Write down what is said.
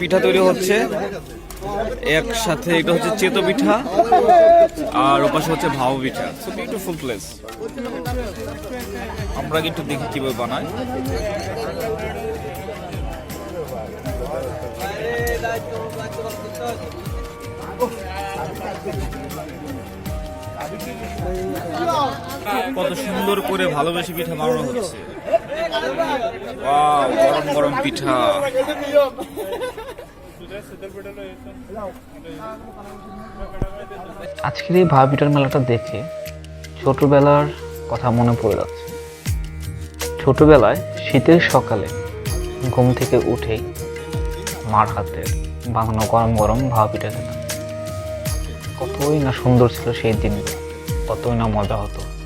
পিঠা তৈরি হচ্ছে। একসাথে এটা হচ্ছে চেতো পিঠা আর ওপাশে হচ্ছে ভাও পিঠা। সো বিউটিফুল প্লেস আমরা কিন্তু একটু দেখি কীভাবে বানায়। কত সুন্দর করে ভালোবেসে পিঠা বানানো হচ্ছে। গরম গরম পিঠা। আজকের এই ভাবিটার মেলাটা দেখে ছোটবেলার কথা মনে পড়ে যাচ্ছে। ছোটবেলায় শীতের সকালে ঘুম থেকে উঠেই মার হাতে বানানো গরম গরম ভাবা পিঠা খেতাম। কতই না সুন্দর ছিল সেই দিনগুলো। কতই না মজা হতো।